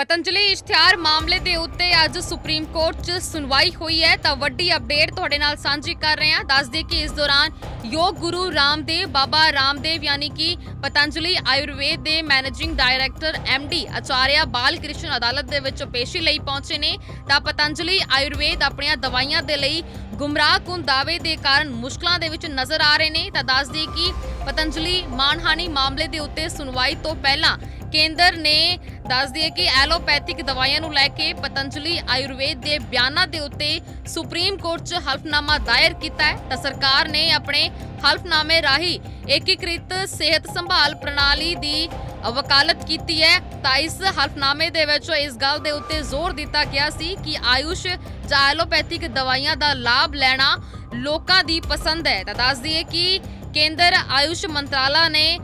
ਪਤੰਜਲੀ ਇਸ਼ਤਿਹਾਰ ਮਾਮਲੇ ਦੇ ਉੱਤੇ ਅੱਜ ਸੁਪਰੀਮ ਕੋਰਟ 'ਚ ਸੁਣਵਾਈ ਹੋਈ ਹੈ। ਤਾਂ ਵੱਡੀ ਅਪਡੇਟ ਤੁਹਾਡੇ ਨਾਲ ਸਾਂਝੀ ਕਰ ਰਹੇ ਹਾਂ। ਦੱਸ ਦਈਏ ਕਿ ਇਸ ਦੌਰਾਨ ਯੋਗ ਗੁਰੂ ਰਾਮਦੇਵ, ਬਾਬਾ ਰਾਮਦੇਵ ਯਾਨੀ ਕਿ ਪਤੰਜਲੀ ਆਯੁਰਵੇਦ ਦੇ ਮੈਨੇਜਿੰਗ ਡਾਇਰੈਕਟਰ ਡੀ ਆਚਾਰਿਆ ਬਾਲ ਕ੍ਰਿਸ਼ਨ ਅਦਾਲਤ ਦੇ ਵਿੱਚ ਪੇਸ਼ੀ ਲਈ ਪਹੁੰਚੇ ਨੇ। ਤਾਂ ਪਤੰਜਲੀ ਆਯੁਰਵੇਦ ਆਪਣੀਆਂ ਦਵਾਈਆਂ ਦੇ ਲਈ ਗੁੰਮਰਾਹਕੁਨ ਦਾਅਵੇ ਦੇ ਕਾਰਨ ਮੁਸ਼ਕਲਾਂ ਦੇ ਵਿੱਚ ਨਜ਼ਰ ਆ ਰਹੇ ਨੇ। ਤਾਂ ਦੱਸ ਦਈਏ ਕਿ ਪਤੰਜਲੀ ਮਾਨਹਾਨੀ ਮਾਮਲੇ ਦੇ ਉੱਤੇ ਸੁਣਵਾਈ ਤੋਂ ਪਹਿਲਾਂ ਕੇਂਦਰ ਨੇ ਦੱਸ ਦਈਏ ਕਿ ਐਲੋਪੈਥਿਕ ਦਵਾਈਆਂ ਨੂੰ ਲੈ ਕੇ ਪਤੰਜਲੀ ਆਯੁਰਵੇਦ ਦੇ ਬਿਆਨਾਂ ਦੇ ਉੱਤੇ ਸੁਪਰੀਮ ਕੋਰਟ 'ਚ ਹਲਫਨਾਮਾ ਦਾਇਰ ਕੀਤਾ ਹੈ। ਤਾਂ ਸਰਕਾਰ ਨੇ ਆਪਣੇ ਹਲਫਨਾਮੇ ਰਾਹੀਂ ਏਕੀਕ੍ਰਿਤ ਸਿਹਤ ਸੰਭਾਲ ਪ੍ਰਣਾਲੀ ਦੀ ਵਕਾਲਤ ਕੀਤੀ ਹੈ। ਤਾਂ ਇਸ ਹਲਫਨਾਮੇ ਦੇ ਵਿੱਚ ਇਸ ਗੱਲ ਦੇ ਉੱਤੇ ਜ਼ੋਰ ਦਿੱਤਾ ਗਿਆ ਸੀ ਕਿ ਆਯੁਸ਼ ਜਾਂ ਐਲੋਪੈਥਿਕ ਦਵਾਈਆਂ ਦਾ ਲਾਭ ਲੈਣਾ ਲੋਕਾਂ ਦੀ ਪਸੰਦ ਹੈ। ਤਾਂ ਦੱਸ ਦਈਏ ਕਿ ਕੇਂਦਰ ਆਯੁਸ਼ ਮੰਤਰਾਲਾ ਨੇ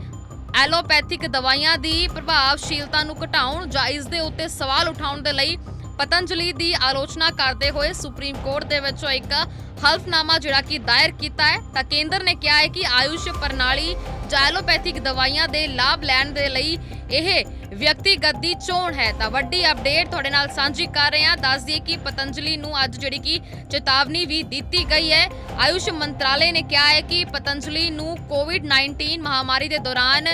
ਐਲੋਪੈਥਿਕ ਦਵਾਈਆਂ ਦੀ ਪ੍ਰਭਾਵਸ਼ੀਲਤਾ ਨੂੰ ਘਟਾਉਣ ਜਾਂ ਇਸ ਦੇ ਉੱਤੇ ਸਵਾਲ ਉਠਾਉਣ ਦੇ ਲਈ ਪਤੰਜਲੀ ਦੀ ਆਲੋਚਨਾ ਕਰਦੇ ਹੋਏ ਸੁਪਰੀਮ ਕੋਰਟ ਦੇ ਵਿੱਚੋਂ ਇੱਕ ਹਲਫਨਾਮਾ ਜਿਹੜਾ ਕਿ ਦਾਇਰ ਕੀਤਾ ਹੈ, ਤਾਂ ਕੇਂਦਰ ਨੇ ਕਿਹਾ ਹੈ ਕਿ ਆਯੁਸ਼ ਪ੍ਰਣਾਲੀ ਜਾਂ ਐਲੋਪੈਥਿਕ ਦਵਾਈਆਂ ਦੇ ਲਾਭ ਲੈਣ ਦੇ ਲਈ ਇਹ ਵਿਅਕਤੀਗਤ ਦੀ ਚੋਣ ਹੈ। ਤਾਂ ਵੱਡੀ ਅਪਡੇਟ ਤੁਹਾਡੇ ਨਾਲ ਸਾਂਝੀ ਕਰ ਰਹੇ ਹਾਂ। ਦੱਸ ਦਈਏ ਕਿ ਪਤੰਜਲੀ ਨੂੰ ਅੱਜ ਜਿਹੜੀ ਕਿ ਚੇਤਾਵਨੀ ਵੀ ਦਿੱਤੀ ਗਈ ਹੈ। ਆਯੁਸ਼ ਮੰਤਰਾਲੇ ਨੇ ਕਿਹਾ ਹੈ ਕਿ ਪਤੰਜਲੀ ਨੂੰ ਕੋਵਿਡ-19 ਮਹਾਮਾਰੀ ਦੇ ਦੌਰਾਨ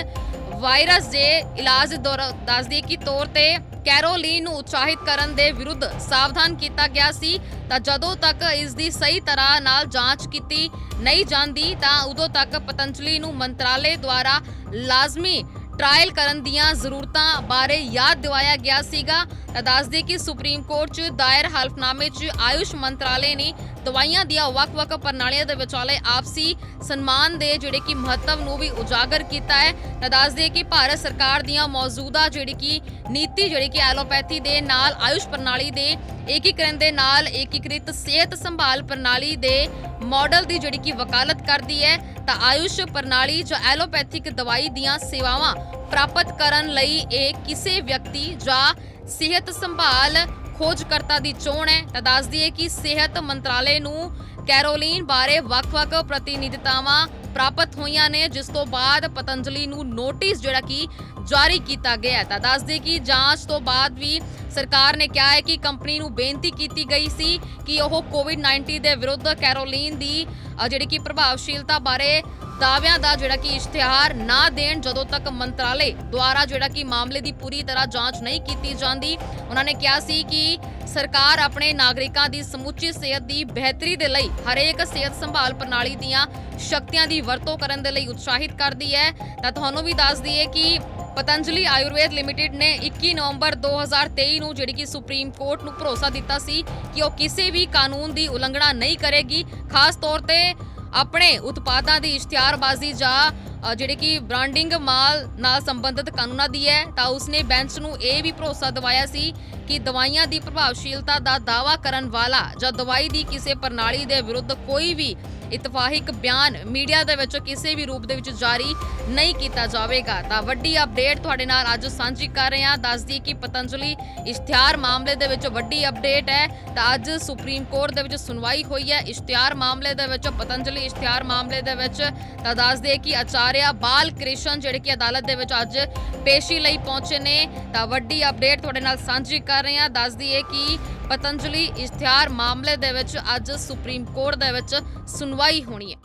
ਵਾਇਰਸ ਦੇ ਇਲਾਜ ਦੌਰ- ਦੱਸ ਦਈਏ ਕਿ ਤੌਰ ਤੇ ਕੈਰੋਲੀਨ ਨੂੰ ਉਤਸ਼ਾਹਿਤ ਕਰਨ ਦੇ ਵਿਰੁੱਧ ਸਾਵਧਾਨ ਕੀਤਾ ਗਿਆ ਸੀ, ਤਾਂ ਜਦੋਂ ਤੱਕ ਇਸ ਦੀ ਸਹੀ ਤਰ੍ਹਾਂ ਨਾਲ ਜਾਂਚ ਕੀਤੀ ਨਹੀਂ ਜਾਂਦੀ, ਤਾਂ ਉਦੋਂ ਤੱਕ ਪਤੰਜਲੀ ਨੂੰ ਮੰਤਰਾਲੇ ਦੁਆਰਾ ਲਾਜ਼ਮੀ ਟ੍ਰਾਇਲ ਕਰਨ ਦੀਆਂ ਜ਼ਰੂਰਤਾਂ ਬਾਰੇ ਯਾਦ ਦਿਵਾਇਆ ਗਿਆ ਸੀਗਾ। ਤਾਂ ਦੱਸ ਕਿ ਸੁਪਰੀਮ ਕੋਰਟ 'ਚ ਦਾਇਰ ਹਲਫਨਾਮੇ 'ਚ ਆਯੁਸ਼ ਮੰਤਰਾਲੇ ਨੇ ਦਵਾਈਆਂ ਦੀਆਂ ਵੱਖ-ਵੱਖ ਪ੍ਰਣਾਲੀਆਂ ਦੇ ਵਿਚਾਲੇ ਆਪਸੀ ਸਨਮਾਨ ਦੇ ਜਿਹੜੇ ਕਿ ਮਹੱਤਵ ਨੂੰ ਵੀ ਉਜਾਗਰ ਕੀਤਾ ਹੈ। ਤਾਂ ਦੱਸ ਕਿ ਭਾਰਤ ਸਰਕਾਰ ਦੀਆਂ ਮੌਜੂਦਾ ਜਿਹੜੀ ਕਿ ਨੀਤੀ ਜਿਹੜੀ ਕਿ ਐਲੋਪੈਥੀ ਦੇ ਨਾਲ ਆਯੁਸ਼ ਪ੍ਰਣਾਲੀ ਦੇ ਏਕੀਕਰਨ ਦੇ ਨਾਲ ਏਕੀਕ੍ਰਿਤ ਸਿਹਤ ਸੰਭਾਲ ਪ੍ਰਣਾਲੀ ਦੇ ਮਾਡਲ ਦੀ ਜਿਹੜੀ ਕਿ ਵਕਾਲਤ ਕਰਦੀ ਹੈ, ਤਾਂ ਆਯੁਸ਼ ਪ੍ਰਣਾਲੀ ਜੋ ਐਲੋਪੈਥਿਕ ਦਵਾਈ ਦੀਆਂ ਸੇਵਾਵਾਂ ਪ੍ਰਾਪਤ ਕਰਨ ਲਈ ਇਹ ਕਿਸੇ ਵਿਅਕਤੀ ਜਾਂ ਸਿਹਤ ਸੰਭਾਲ ਖੋਜਕਰਤਾ ਦੀ ਚੋਣ ਹੈ। ਤਾਂ ਦੱਸ ਦਈਏ ਕਿ ਸਿਹਤ ਮੰਤਰਾਲੇ ਨੂੰ ਕੈਰੋਲੀਨ ਬਾਰੇ ਵੱਖ-ਵੱਖ ਪ੍ਰਤੀਨਿਧਤਾਵਾਂ ਪ੍ਰਾਪਤ ਹੋਈਆਂ ਨੇ, ਜਿਸ ਤੋਂ ਬਾਅਦ ਪਤੰਜਲੀ ਨੂੰ ਨੋਟਿਸ ਜਿਹੜਾ ਕਿ ਜਾਰੀ ਕੀਤਾ ਗਿਆ ਹੈ। ਤਾਂ ਦੱਸ ਦਈਏ ਕਿ ਜਾਂਚ ਤੋਂ ਬਾਅਦ ਵੀ ਸਰਕਾਰ ਨੇ ਕਿਹਾ ਹੈ ਕਿ ਕੰਪਨੀ ਨੂੰ ਬੇਨਤੀ ਕੀਤੀ ਗਈ ਸੀ ਕਿ ਉਹ ਕੋਵਿਡ-19 ਦੇ ਵਿਰੁੱਧ ਕੈਰੋਲੀਨ ਦੀ ਜਿਹੜੀ ਕਿ ਪ੍ਰਭਾਵਸ਼ੀਲਤਾ ਬਾਰੇ ਦਾਅਵਿਆਂ ਦਾ ਜਿਹੜਾ ਕਿ ਇਸ਼ਤਿਹਾਰ ਨਾ ਦੇਣ, ਜਦੋਂ ਤੱਕ ਮੰਤਰਾਲੇ ਦੁਆਰਾ ਜਿਹੜਾ ਕਿ ਮਾਮਲੇ ਦੀ ਪੂਰੀ ਤਰ੍ਹਾਂ ਜਾਂਚ ਨਹੀਂ ਕੀਤੀ ਜਾਂਦੀ। ਉਹਨਾਂ ਨੇ ਕਿਹਾ ਸੀ ਕਿ ਸਰਕਾਰ ਆਪਣੇ ਨਾਗਰਿਕਾਂ ਦੀ ਸਮੁੱਚੀ ਸਿਹਤ ਦੀ ਬਿਹਤਰੀ ਦੇ ਲਈ ਹਰੇਕ ਸਿਹਤ ਸੰਭਾਲ ਪ੍ਰਣਾਲੀ ਦੀਆਂ ਸ਼ਕਤੀਆਂ ਦੀ ਵਰਤੋਂ ਕਰਨ ਦੇ ਲਈ ਉਤਸ਼ਾਹਿਤ ਕਰਦੀ ਹੈ। ਤਾਂ ਤੁਹਾਨੂੰ ਵੀ ਦੱਸ ਦਈਏ ਕਿ ਪਤੰਜਲੀ ਆਯੁਰਵੇਦ ਲਿਮਟਿਡ ਨੇ 21 ਨਵੰਬਰ 2023 ਨੂੰ ਜਿਹੜੀ ਕਿ ਸੁਪਰੀਮ ਕੋਰਟ ਨੂੰ ਭਰੋਸਾ ਦਿੱਤਾ ਸੀ ਕਿ ਉਹ ਕਿਸੇ ਵੀ ਕਾਨੂੰਨ ਦੀ ਉਲੰਘਣਾ ਨਹੀਂ ਕਰੇਗੀ। ਖਾਸ ਤੌਰ ਤੇ ਆਪਣੇ ਉਤਪਾਦਾਂ ਦੀ ਇਸ਼ਤਿਹਾਰਬਾਜ਼ੀ ਜਾਂ ਜਿਹੜੇ ਕਿ ਬ੍ਰਾਂਡਿੰਗ ਮਾਲ ਨਾਲ ਸੰਬੰਧਿਤ ਕਾਨੂੰਨਾਂ ਦੀ ਹੈ, ਤਾਂ ਉਸਨੇ ਬੈਂਚ ਨੂੰ ਇਹ ਵੀ ਭਰੋਸਾ ਦਿਵਾਇਆ ਸੀ ਕਿ ਦਵਾਈਆਂ ਦੀ ਪ੍ਰਭਾਵਸ਼ੀਲਤਾ ਦਾ ਦਾਅਵਾ ਕਰਨ ਵਾਲਾ ਜਾਂ ਦਵਾਈ ਦੀ ਕਿਸੇ ਪ੍ਰਣਾਲੀ ਦੇ ਵਿਰੁੱਧ ਕੋਈ ਵੀ ਇਤਫਾਹਿਕ ਬਿਆਨ ਮੀਡੀਆ ਦੇ ਵਿੱਚ ਕਿਸੇ ਵੀ ਰੂਪ ਦੇ ਵਿੱਚ ਜਾਰੀ ਨਹੀਂ ਕੀਤਾ ਜਾਵੇਗਾ। ਤਾਂ ਵੱਡੀ ਅਪਡੇਟ ਤੁਹਾਡੇ ਨਾਲ ਅੱਜ ਸਾਂਝੀ ਕਰ ਰਹੇ ਹਾਂ। ਦੱਸਦੀ ਕਿ ਪਤੰਜਲੀ ਇਸ਼ਤਿਹਾਰ ਮਾਮਲੇ ਦੇ ਵਿੱਚ ਵੱਡੀ ਅਪਡੇਟ ਹੈ। ਤਾਂ ਅੱਜ ਸੁਪਰੀਮ ਕੋਰਟ ਦੇ ਵਿੱਚ ਸੁਣਵਾਈ ਹੋਈ ਹੈ ਇਸ਼ਤਿਹਾਰ ਮਾਮਲੇ ਦੇ ਵਿੱਚ, ਪਤੰਜਲੀ ਇਸ਼ਤਿਹਾਰ ਮਾਮਲੇ ਦੇ ਵਿੱਚ। ਤਾਂ ਦੱਸਦੇ ਕਿ ਆਚਾਰਿਆ ਬਾਲ ਕ੍ਰਿਸ਼ਨ ਜਿਹੜੇ ਕਿ ਅਦਾਲਤ ਦੇ ਵਿੱਚ ਅੱਜ ਪੇਸ਼ੀ ਲਈ ਪਹੁੰਚੇ ਨੇ। ਤਾਂ ਵੱਡੀ ਅਪਡੇਟ ਤੁਹਾਡੇ ਨਾਲ ਸਾਂਝੀ ਕਰ ਰਹੇ ਹਾਂ। ਦੱਸ ਦਈਏ ਕਿ ਪਤੰਜਲੀ ਇਸ਼ਤਿਹਾਰ ਮਾਮਲੇ ਦੇ ਵਿੱਚ ਅੱਜ ਸੁਪਰੀਮ ਕੋਰਟ ਦੇ ਵਿੱਚ ਸੁਣਵਾਈ ਹੋਣੀ ਹੈ।